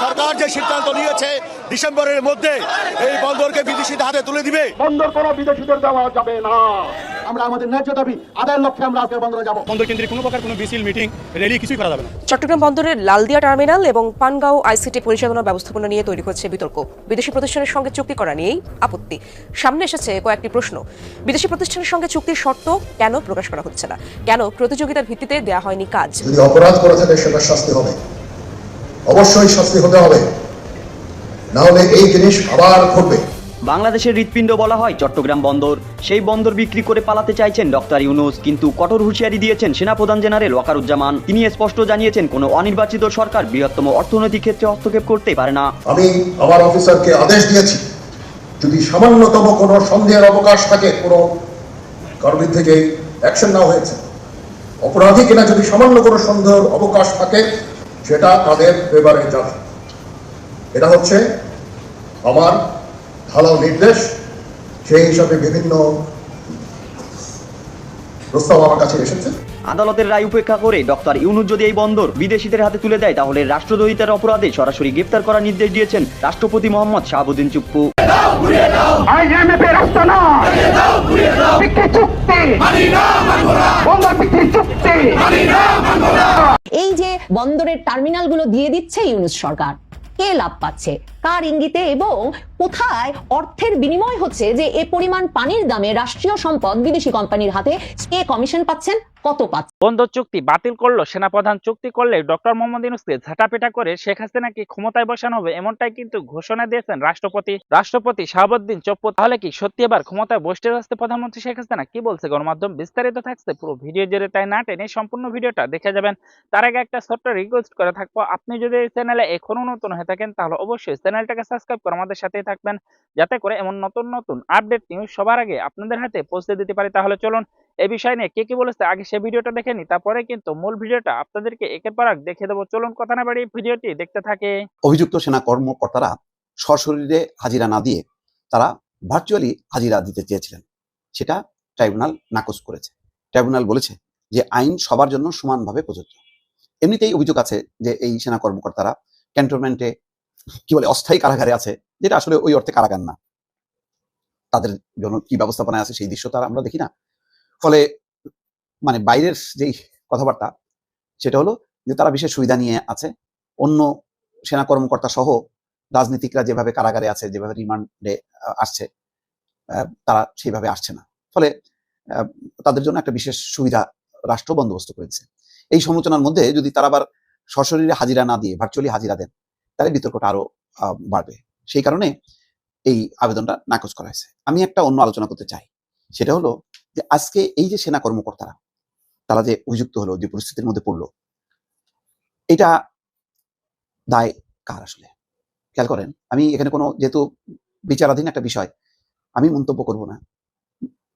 সরকার যে সিদ্ধান্ত নিয়েছে ডিসেম্বরের মধ্যে এই বন্দরকে বিদেশিদের হাতে তুলে দিবে। বন্দর কোনো বিদেশিদের দেওয়া যাবে না। আমরা আমাদের ন্যায্য দাবি আদায়ের লক্ষ্যে আমরা আজকে বন্দরে যাব। বন্দর কেন্দ্রে কোনো প্রকার কোনো মিছিল মিটিং র্যালি কিছুই করা যাবে না। চট্টগ্রাম বন্দরের লালদিয়া টার্মিনাল এবং পানগাঁও আইসিটি পরিচালনা ব্যবস্থাপনা নিয়ে তৈরি হচ্ছে বিতর্ক। বিদেশি প্রতিষ্ঠানের সঙ্গে চুক্তি করা নিয়েই আপত্তি। সামনে এসেছে কয়েকটি প্রশ্ন। বিদেশি প্রতিষ্ঠানের সঙ্গে চুক্তির শর্ত কেন প্রকাশ করা হচ্ছে না? কেন প্রতিযোগিতার ভিত্তিতে দেয়া হয়নি কাজ? যদি অপরাধ করে থাকে সেটা শাস্তি হবে। অবশ্যই শাস্তি হতে হবে। না হলে এই জিনিস আবার ঘটবে। বাংলাদেশের হৃৎপিণ্ড বলা হয় চট্টগ্রাম বন্দর। সেই বন্দর বিক্রি করে পালাতে চাইছেন ডক্টর ইউনুস কিন্তু কঠোর হুঁশিয়ারি দিয়েছেন সেনাপ্রধান জেনারেল ওয়াকারুজ্জামান। তিনি স্পষ্ট জানিয়েছেন কোনো অনির্বাচিত সরকার বৃহত্তম অর্থনৈতিক ক্ষেত্রে হস্তক্ষেপ করতে পারে না। আমি আমার অফিসারকে আদেশ দিয়েছি যদি সামান্যতম কোনো সন্দেহের অবকাশ থাকে কোনো কারোর থেকে অ্যাকশন নেওয়া হয়েছে। অপরাধী কিনা যদি সামান্য কোনো সন্দেহের অবকাশ থাকে সেটা তাদের ফেভারে যাবে। এটা হচ্ছে আমার ঢালাও নির্দেশ। সেই হিসাবে বিভিন্ন প্রস্তাব আমার কাছে এসেছে। আদালতের রায় উপেক্ষা করে ডক্টর ইউনুস যদি এই বন্দর বিদেশিদের হাতে তুলে দেয় তাহলে রাষ্ট্রদ্রোহিতার অপরাধে সরাসরি গ্রেপ্তার করার নির্দেশ দিয়েছেন রাষ্ট্রপতি মোহাম্মদ শাহাবুদ্দিন চুপ্পু আইএমএফ এর রাস্তা না বিক্রি চুক্তি বন্দর বিক্রি চুক্তি এই যে বন্দরের টার্মিনালগুলো দিয়ে দিচ্ছে ইউনুস সরকার। কে লাভ পাচ্ছে? কার ইঙ্গিতে এবং কোথায় অর্থের বিনিময় হচ্ছে যে এ পরিমাণ পানির দামে রাষ্ট্রীয় সম্পদ বিদেশি কোম্পানির হাতে কে কমিশন পাচ্ছেন? কত পাচ্ছেন? বন্দর চুক্তি বাতিল করল, সেনাপ্রধান চুক্তি করলে ডক্টর মোহাম্মদ ইউনুসকে ঝাঁটাপেটা করে শেখ হাসিনাকে ক্ষমতায় বসানো হবে এমনটাই কিন্তু ঘোষণা দিয়েছেন রাষ্ট্রপতি। রাষ্ট্রপতি শাহাবুদ্দিন চপ্পু তাহলে কি সত্যি এবার ক্ষমতায় বসতে যাচ্ছে প্রধানমন্ত্রী শেখ হাসিনা কি বলছে? গণমাধ্যম বিস্তারিত থাকছে, পুরো ভিডিও জুড়ে, তাই না টেনে সম্পূর্ণ ভিডিওটা দেখে যাবেন। তার আগে একটা ছোট্ট রিকোয়েস্ট করে থাকব, আপনি যদি এই চ্যানেলে এখনও নতুন হয়ে থাকেন, তাহলে অবশ্যই চ্যানেলটাকে সাবস্ক্রাইব করে আমাদের সাথেই থাকবেন। যাতে করে এমন নতুন নতুন আপডেট নিউজ সবার আগে আপনাদের হাতে পৌঁছে দিতে পারি। তাহলে চলুন এই বিষয় নিয়ে কে কি বলেছে আগে সে ভিডিওটা দেখে নি, তারপরে কিন্তু মূল ভিডিওটা আপনাদেরকে একের পর এক দেখে দেবো। চলুন কথা না বাড়ি ভিডিওটি দেখতে থাকে। অভিযুক্ত সেনা কর্মকর্তারা সশরীরে হাজিরা না দিয়ে তারা ভার্চুয়ালি হাজিরা দিতে চেয়েছিলেন। সেটা ট্রাইব্যুনাল নাকচ করেছে। ট্রাইব্যুনাল বলেছে যে আইন সবার জন্য সমানভাবে প্রযোজ্য। এমনিতেই অভিযোগ আছে যে এই সেনা কর্মকর্তারা ক্যান্টনমেন্টে কি বলে, অস্থায়ী কারাগারে আছে, যেটা আসলে ওই অর্থে কারাগার না। তাদের জন্য কি ব্যবস্থাপনায় আছে সেই দৃশ্য তারা আমরা দেখি না। ফলে মানে বাইরের যেই কথাবার্তা, সেটা হলো যে তারা বিশেষ সুবিধা নিয়ে আছে। অন্য সেনা কর্মকর্তা সহ রাজনীতিকরা যেভাবে কারাগারে আছে, যেভাবে রিমান্ডে আসছে তারা সেইভাবে আসছে না। ফলে তাদের জন্য একটা বিশেষ সুবিধা রাষ্ট্র বন্দোবস্ত করেছে। এই সমালোচনার মধ্যে যদি তারা আবার সশরীরে হাজিরা না দিয়ে ভার্চুয়ালি হাজিরা দেন তাহলে বিতর্কটা আরও বাড়বে। সেই কারণে এই আবেদনটা নাকচ করা হয়েছে। আমি একটা অন্য আলোচনা করতে চাই। সেটা হলো যে আজকে এই যে সেনা কর্মকর্তারা, তারা যে অভিযুক্ত হলো, যে পরিস্থিতির মধ্যে পড়ল, এটা দায় কার আসলে? খেয়াল করেন, আমি এখানে কোনো যেহেতু বিচারাধীন একটা বিষয়, আমি মন্তব্য করব না।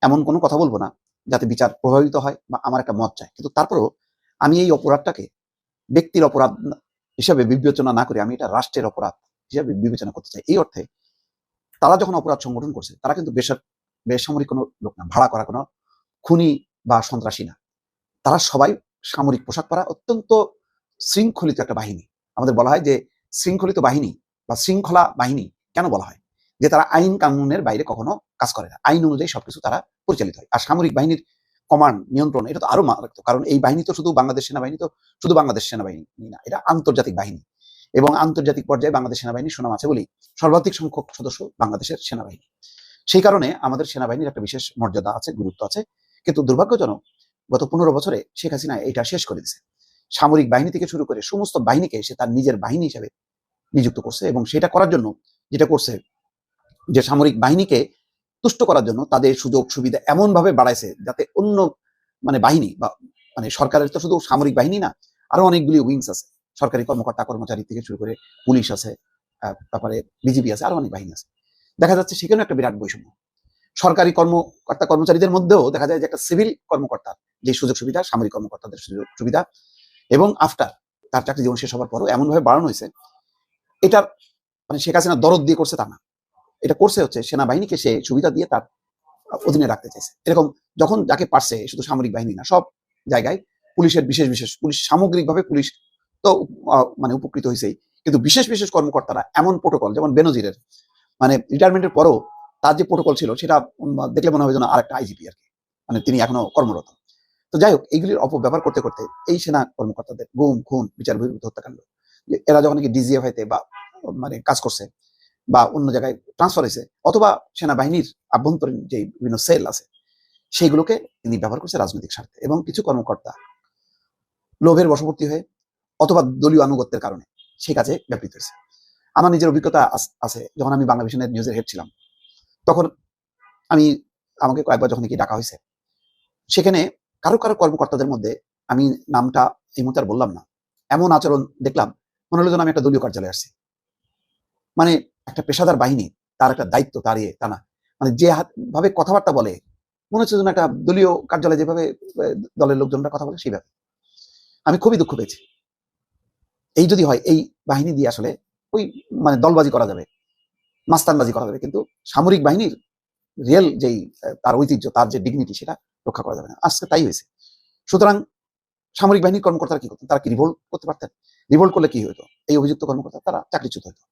এমন কোনো কথা বলব না, যাতে বিচার প্রভাবিত হয় বা আমার একটা মত চায় কিন্তু তারপরেও আমি এই অপরাধটাকে, ব্যক্তির অপরাধ হিসাবে বিবেচনা না করে আমি এটা রাষ্ট্রের অপরাধ হিসাবে বিবেচনা করতে চাই। এই অর্থে তারা যখন অপরাধ সংগঠন করছে, তারা কিন্তু বেসর, বেসামরিক কোনো লোক না, ভাড়া করা কোনো খুনি বা সন্ত্রাসী না। তারা সবাই সামরিক পোশাক পরা অত্যন্ত শৃঙ্খলিত একটা বাহিনী। আমাদের বলা হয় যে শৃঙ্খলিত বাহিনী বা শৃঙ্খলা বাহিনী কেন বলা হয়? যে তারা আইন কানুনের বাইরে কখনো কাজ করে না। আইন অনুযায়ী সবকিছু তারা পরিচালিত হয়। আর সামরিক বাহিনীর কমান্ড, নিয়ন্ত্রণ, এটা তো আরও মারাত্মক। কারণ এই বাহিনী তো শুধু বাংলাদেশ সেনাবাহিনী তো শুধু বাংলাদেশ সেনাবাহিনী না, এটা আন্তর্জাতিক বাহিনী। এবং আন্তর্জাতিক পর্যায়ে বাংলাদেশ সেনাবাহিনীর সুনাম আছে বলেই সর্বাধিক সংখ্যক সদস্য বাংলাদেশের সেনাবাহিনী। সেই কারণে আমাদের সেনাবাহিনীর একটা বিশেষ মর্যাদা আছে, গুরুত্ব আছে। কিন্তু দুর্ভাগ্যজনক, গত পনেরো বছরে শেখ হাসিনা এটা শেষ করে দিয়েছে। সামরিক বাহিনী থেকে শুরু করে সমস্ত বাহিনীকে সে তার নিজের বাহিনী হিসেবে নিযুক্ত করছে এবং সেটা করার জন্য যেটা করছে যে সামরিক বাহিনীকে তুষ্ট করার জন্য তাদের সুযোগ সুবিধা এমন ভাবে বাড়াইছে যাতে অন্য মানে বাহিনী বা মানে সরকারের তো শুধু সামরিক বাহিনী না, আরও অনেকগুলি উইংস আছে। সরকারি কর্মকর্তা, কর্মচারী থেকে শুরু করে পুলিশ আছে তারপরে বিজিবি আছে, আরও অনেক বাহিনী আছে। দেখা যাচ্ছে সেখানেও একটা বিরাট বৈষম্য। সরকারি কর্মকর্তা, কর্মচারীদের মধ্যেও দেখা যায় যে একটা সিভিল কর্মকর্তার যে সুযোগ সুবিধা, সামরিক কর্মকর্তাদের সুযোগ সুবিধা এবং আফটার তার চাকরি জীবন শেষ হওয়ার পরও এমনভাবে বাড়ানো হয়েছে। এটার মানে শেখ হাসিনা দরদ দিয়ে করছে তা না। এটা করছে হচ্ছে সেনাবাহিনীকে সে সুবিধা দিয়ে তার অধীনে রাখতে চাইছে। এরকম যখন যাকে পারছে শুধু সামরিক বাহিনী না, সব জায়গায় পুলিশের বিশেষ বিশেষ, পুলিশ সামগ্রিকভাবে পুলিশ তো মানে উপকৃত হয়েছেই কিন্তু বিশেষ বিশেষ কর্মকর্তারা এমন প্রোটোকল যেমন বেনজিরের মানে রিটায়ারমেন্টের পরও তার যে প্রোটোকল ছিল, সেটা দেখলে মনে হবে যেন আরেকটা আইজিপি আর কি মানে তিনি এখনও কর্মরত। তো যাই হোক, এইগুলির অপব্যবহার করতে করতে এই সেনা কর্মকর্তাদের গুম, খুন, বিচার বহির্ভূত হত্যাকাণ্ড এরা যখন কি ডিজিএফআইতে বা মানে কাজ করছে বা অন্য জায়গায় ট্রান্সফার হয়েছে, অথবা সেনাবাহিনীর আভ্যন্তরীণ যে বিভিন্ন সেল আছে, সেইগুলোকে তিনি ব্যবহার করছে রাজনৈতিক স্বার্থে এবং কিছু কর্মকর্তা লোভের বশবর্তী হয়ে অথবা দলীয় আনুগত্যের কারণে সেই কাজে ব্যাপৃত হয়েছে। আমার নিজের অভিজ্ঞতা আছে, যখন আমি বাংলা ভিশনের নিউজের হেড ছিলাম, তখন আমি, আমাকে কয়েকবার যখন কি ডাকা হয়েছে, সেখানে কারও কারও কর্মকর্তাদের মধ্যে আমি নামটা এই মুহূর্তে বললাম না। এমন আচরণ দেখলাম, মনে হলো যেন আমি একটা দলীয় কার্যালয়ে আসছি। মানে একটা পেশাদার বাহিনী তার একটা দায়িত্ব তার ইয়ে তা না মানে যে হাত- ভাবে কথাবার্তা বলে মনে হচ্ছে যেন একটা দলীয় কার্যালয়ে যেভাবে দলের লোকজনরা কথা বলে সেইভাবে। আমি খুবই দুঃখ পেয়েছি। এই যদি হয় এই বাহিনী দিয়ে আসলে ওই মানে দলবাজি করা যাবে মাস্তানবাজি করা যাবে কিন্তু সামরিক বাহিনীর রিয়েল যেই তার ঐতিহ্য তার যে ডিগনিটি সেটা রক্ষা করা যাবে না। আজকে তাই হয়েছে। সুতরাং সামরিক বাহিনীর কর্মকর্তারা কি করতেন? তারা কি রিভোল্ট করতে পারতেন? রিভোল্ট করলে কি হতো এই অভিযুক্ত কর্মকর্তা তারা চাকরিচ্যুত হতো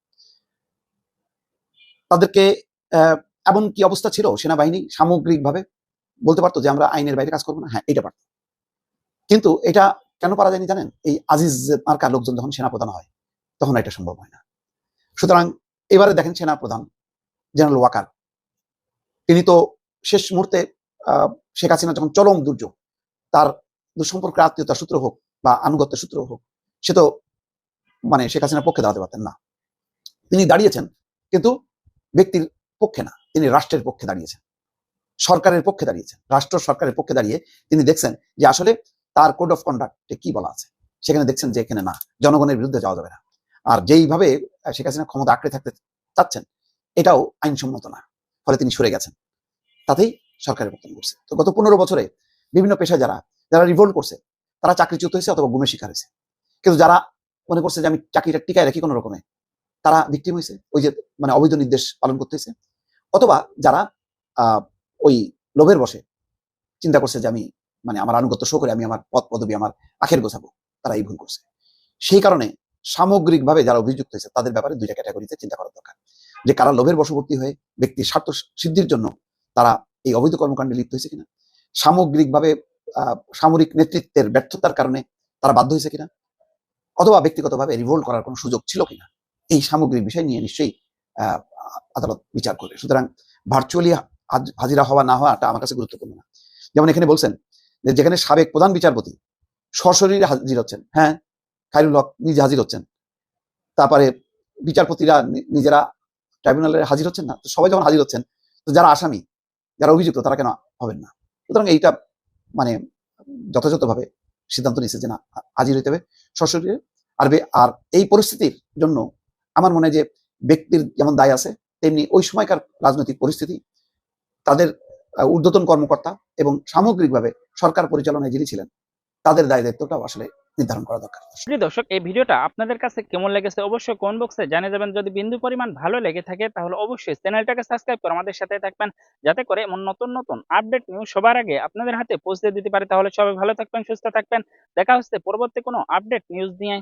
তাদেরকে এমন কি অবস্থা ছিল সেনাবাহিনী সামগ্রিকভাবে বলতে পারতো যে আমরা আইনের বাইরে কাজ করব না? হ্যাঁ এটা পারতো। কিন্তু এটা কেন পারা যায়নি জানেন? এই আজিজ মার্কার লোকজন যখন সেনাপ্রধান হয়, তখন এটা সম্ভব হয় না। সুতরাং এবারে দেখেন সেনাপ্রধান জেনারেল ওয়াকার। তিনি তো শেষ মুহূর্তে শেখ হাসিনা যখন চরম দুর্যোগ, তার দুঃসম্পর্কের আত্মীয়তার সূত্র হোক বা আনুগত্যের সূত্র হোক, সে তো মানে শেখ হাসিনার পক্ষে দাঁড়াতে পারতেন না। তিনি দাঁড়িয়েছেন, কিন্তু ব্যক্তির পক্ষে না, তিনি রাষ্ট্রের পক্ষে দাঁড়িয়েছেন। সরকারের পক্ষে দাঁড়িয়েছেন। রাষ্ট্র সরকারের পক্ষে দাঁড়িয়ে তিনি দেখছেন যে আসলে তার কোড অফ কন্ডাক্টে কি বলা আছে। সেখানে দেখছেন যে এখানে না, জনগণের বিরুদ্ধে যাওয়া যাবে না। আর যেইভাবে শেখ হাসিনা ক্ষমতা আঁকড়ে থাকতে চাচ্ছেন, এটাও আইনসম্মত না। ফলে তিনি সরে গেছেন। তাতেই সরকারের পতন করছে তো গত পনেরো বছরে বিভিন্ন পেশায় যারা যারা রিভোল্ট করছে, তারা চাকরিচ্যুত হয়েছে অথবা গুমের শিকার হয়েছে। কিন্তু যারা মনে করছে যে আমি চাকরিটা টিকায় রাখি কোনো রকমে তারা ভিক্টিম হয়েছে ওই যে মানে অবৈধ নির্দেশ পালন করতে হয়েছে অথবা যারা ওই লোভের বসে চিন্তা করছে যে আমি মানে আমার আনুগত্য শো করে আমি আমার পদ পদবি, আমার আখের গোছাবো, তারা এই ভুল করছে। সেই কারণে সামগ্রিকভাবে যারা অভিযুক্ত হয়েছে, তাদের ব্যাপারে দুইটা ক্যাটাগরিতে চিন্তা করা দরকার। যে কারা লোভের বশবর্তী হয়ে ব্যক্তির স্বার্থ সিদ্ধির জন্য তারা এই অবৈধ কর্মকাণ্ডে লিপ্ত হয়েছে কিনা? সামগ্রিকভাবে সামরিক নেতৃত্বের ব্যর্থতার কারণে তারা বাধ্য হয়েছে কিনা? অথবা ব্যক্তিগতভাবে রিভোল্ট করার কোনো সুযোগ ছিল কিনা? এই সামগ্রিক বিষয় নিয়ে নিশ্চয়ই আদালত বিচার করবে। সুতরাং ভার্চুয়ালি হাজিরা হওয়া না হওয়াটা আমার কাছে গুরুত্বপূর্ণ না। যেমন এখানে বলছেন যে যেখানে সাবেক প্রধান বিচারপতি সশরীরে হাজির হচ্ছেন হ্যাঁ খাইরুল হক নিজে হাজির হচ্ছেন, তারপরে বিচারপতিরা নিজেরা ট্রাইব্যুনালে হাজির হচ্ছেন না সবাই যখন হাজির হচ্ছেন, তো যারা আসামি, যারা অভিযুক্ত, তারা কেন হবেন না? সুতরাং এইটা মানে যথাযথভাবে সিদ্ধান্ত নিয়েছে যে না, হাজির হইতে হবে সশরীরে। আর আর এই পরিস্থিতির জন্য আমার মনে যে ব্যক্তির যেমন দায় আছে, তেমনি ওই সময়কার রাজনৈতিক পরিস্থিতি, তাদের ঊর্ধ্বতন কর্মকর্তা এবং সামগ্রিকভাবে সরকার পরিচালনায় যিনি ছিলেন, তাদের দায় দায়িত্বটাও আসলে নির্ধারণ করা দরকার। প্রিয় দর্শক, এই ভিডিওটা আপনাদের কাছে কেমন লেগেছে অবশ্যই কোন বক্সে জানিয়ে যাবেন যদি বিন্দু পরিমাণ ভালো লেগে থাকে, তাহলে অবশ্যই চ্যানেলটাকে সাবস্ক্রাইব করে আমাদের সাথে থাকবেন, যাতে করে এমন নতুন নতুন আপডেট নিউজ সবার আগে আপনাদের হাতে পৌঁছে দিতে পারে। তাহলে সবাই ভালো থাকবেন, সুস্থ থাকবেন। দেখা হচ্ছে পরবর্তী কোনো আপডেট নিউজ নিয়ে।